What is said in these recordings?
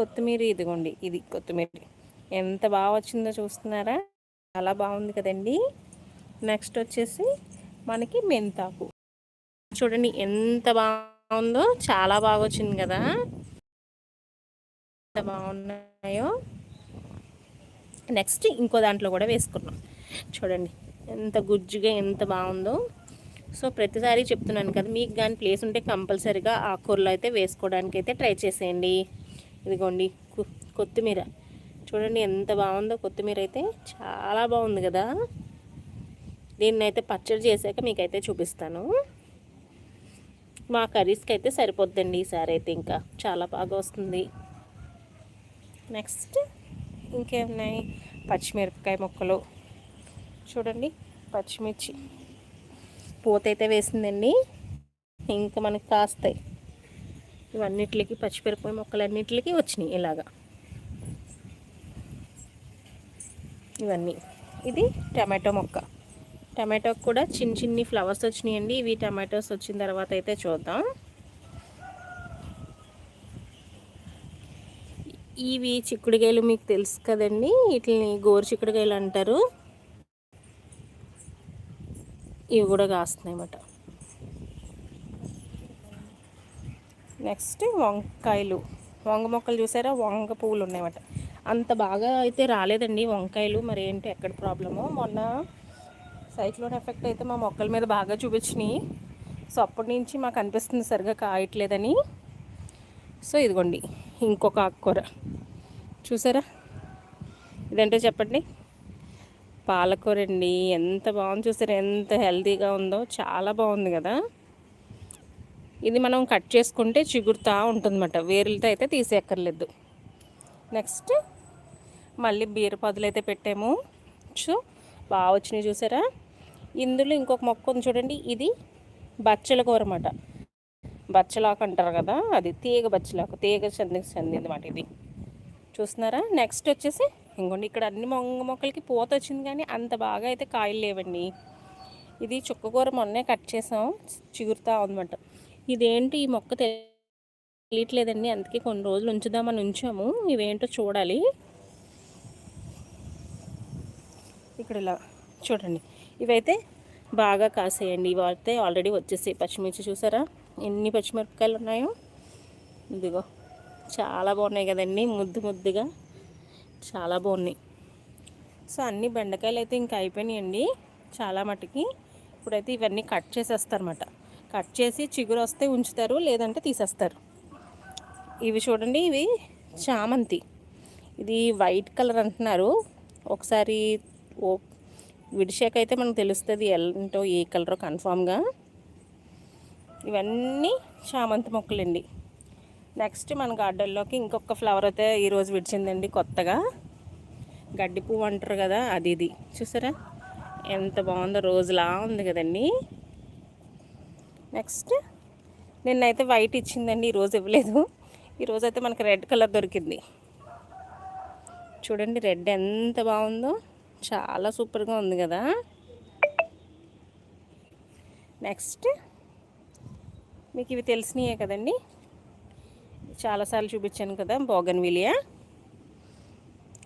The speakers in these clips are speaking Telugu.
కొత్తిమీర ఇదిగోండి ఇది కొత్తిమీర. ఎంత బాగా వచ్చిందో చూస్తున్నారా? చాలా బాగుంది కదండి. నెక్స్ట్ వచ్చేసి మనకి మెంతాకు. చూడండి ఎంత బాగుందో చాలా బాగా వచ్చింది కదా. ఎంత బాగున్నాయో. నెక్స్ట్ ఇంకో దాంట్లో కూడా వేసుకున్నాం. చూడండి ఎంత గుజ్జుగా ఎంత బాగుందో. సో ప్రతిసారి చెప్తున్నాను కదా మీకు కానీ ప్లేస్ ఉంటే కంపల్సరీగా ఆకుకూరలు అయితే వేసుకోవడానికి అయితే ట్రై చేసేయండి. ఇదిగోండి కొత్తిమీర. చూడండి ఎంత బాగుందో కొత్తిమీర అయితే చాలా బాగుంది కదా. దీన్ని అయితే పచ్చడి చేశాక మీకైతే చూపిస్తాను. మా కర్రీస్కి అయితే సరిపోద్దండి ఈసారి అయితే ఇంకా. చాలా బాగా వస్తుంది. నెక్స్ట్ ఇంకేమున్నాయి? పచ్చిమిరపకాయ ముక్కలు. చూడండి పచ్చిమిర్చి. పూత అయితే వేసిందండి. ఇంకా మనకి కాస్తాయి. ఇవన్నిటికి పచ్చిమిరపకాయ ముక్కలన్నిటికి వచ్చినాయి ఇలాగా. ఇవన్నీ. ఇది టమాటో మొక్క. టమాటోకి కూడా చిన్న చిన్ని ఫ్లవర్స్ వచ్చినాయండి. ఇవి టమాటోస్ వచ్చిన తర్వాత అయితే చూద్దాం. ఇవి చిక్కుడుకాయలు మీకు తెలుసు కదండి. వీటిని గోరు చిక్కుడుకాయలు అంటారు. ఇవి కూడా కాస్తున్నాయి అన్నమాట నెక్స్ట్ వంకాయలు. వంగ మొక్కలు చూసారా? వంగ పువ్వులు ఉన్నాయన్నమాట. అంత బాగా అయితే రాలేదండి వంకాయలు. మరి ఏంటి ఎక్కడ ప్రాబ్లమో? మొన్న సైక్లోన్ ఎఫెక్ట్ అయితే మా మొక్కల మీద బాగా చూపించినాయి. సో అప్పటి నుంచి మాకు అనిపిస్తుంది సరిగా కాయట్లేదని. సో ఇదిగోండి ఇంకొక ఆకుకూర. చూసారా? ఇదంటే చెప్పండి. పాలకూర అండి. ఎంత బాగుంది చూసారా? ఎంత హెల్తీగా ఉందో. చాలా బాగుంది కదా. ఇది మనం కట్ చేసుకుంటే చిగురుతూ ఉంటుందన్నమాట. వేరులతో అయితే తీసేయక్కర్లేదు. నెక్స్ట్ మళ్ళీ బీరపదులు అయితే పెట్టాము. సో బాగా వచ్చినాయి చూసారా? ఇందులో ఇంకొక మొక్క ఉంది చూడండి ఇది బచ్చల కూర అన్నమాట. బచ్చలాకు అంటారు కదా అది తీగ బచ్చలాకు తీగ చెంది చెందింది అన్నమాట ఇది. చూస్తున్నారా? నెక్స్ట్ వచ్చేసి ఇంకోండి ఇక్కడ అన్ని మొంగ మొక్కలకి పూత వచ్చింది కానీ అంత బాగా అయితే కాయలు లేవండి. ఇది చుక్కకూర మొన్నే కట్ చేసాం చిగురుతా ఉందన్నమాట. ఇదేంటి ఈ మొక్క తెలియట్లేదండి. అందుకే కొన్ని రోజులు ఉంచుదామని ఉంచాము. ఇవేంటో చూడాలి. ఇక్కడ ఇలా చూడండి. ఇవైతే బాగా కాసేయండి. ఇవైతే ఆల్రెడీ వచ్చేసాయి పచ్చిమిర్చి. చూసారా? ఎన్ని పచ్చిమిరపకాయలు ఉన్నాయో? ఇదిగో చాలా బాగున్నాయి కదండి. ముద్దు ముద్దుగా చాలా బాగున్నాయి. సో అన్ని బెండకాయలు అయితే ఇంకా అయిపోయినాయండి. చాలా మటుకి. ఇప్పుడైతే ఇవన్నీ కట్ చేసేస్తారన్నమాట. కట్ చేసి చిగురు వస్తే ఉంచుతారు లేదంటే తీసేస్తారు. ఇవి చూడండి ఇవి చామంతి. ఇది వైట్ కలర్ అంటున్నారు. ఒకసారి ఓ విడిశాక అయితే మనకు తెలుస్తుంది ఏంటో ఏ కలరో కన్ఫామ్గా. ఇవన్నీ చామంతి మొక్కలండి. నెక్స్ట్ మన గార్డెన్లోకి ఇంకొక ఫ్లవర్ అయితే ఈరోజు విడిచిందండి కొత్తగా. గడ్డి పువ్వు అంటారు కదా అది ఇది. చూసారా? ఎంత బాగుందో రోజులా ఉంది కదండి. నెక్స్ట్ నిన్నైతే వైట్ ఇచ్చిందండి ఈరోజు ఇవ్వలేదు. ఈరోజు అయితే మనకి రెడ్ కలర్ దొరికింది. చూడండి రెడ్ ఎంత బాగుందో చాలా సూపర్గా ఉంది కదా. నెక్స్ట్ మీకు ఇవి తెలిసినాయే కదండి. చాలాసార్లు చూపించాను కదా బోగన్ విలియా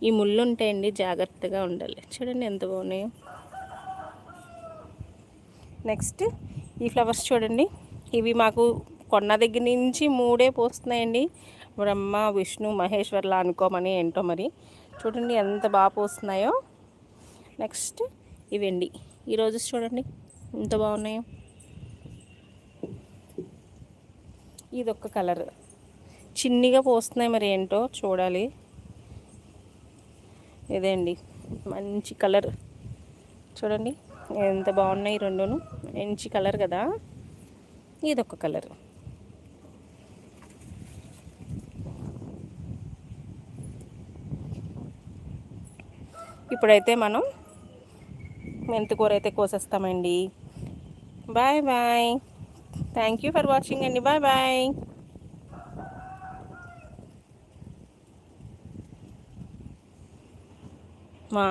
ఈ ముళ్ళు ఉంటాయండి జాగ్రత్తగా ఉండాలి. చూడండి ఎంత బాగున్నాయో. నెక్స్ట్ ఈ ఫ్లవర్స్ చూడండి. ఇవి మాకు కొన్న దగ్గర నుంచి మూడే పోస్తున్నాయండి. బ్రహ్మ విష్ణు మహేశ్వర్లా అనుకోమని ఏంటో మరి. చూడండి ఎంత బాగా పోస్తున్నాయో. నెక్స్ట్ ఇవండి ఈరోజు చూడండి ఎంత బాగున్నాయో. ఇదొక కలర్ చిన్నిగా పోస్తున్నాయి మరి ఏంటో చూడాలి. ఇదే అండి మంచి కలర్ చూడండి. ఎంత బాగున్నాయి రెండును? మంచి కలర్ కదా. ఇదొక కలర్. ఇప్పుడైతే మనం మెంతికూర అయితే కోసేస్తామండి. Bye bye. Thank you for watching అండి. బాయ్ బాయ్ మా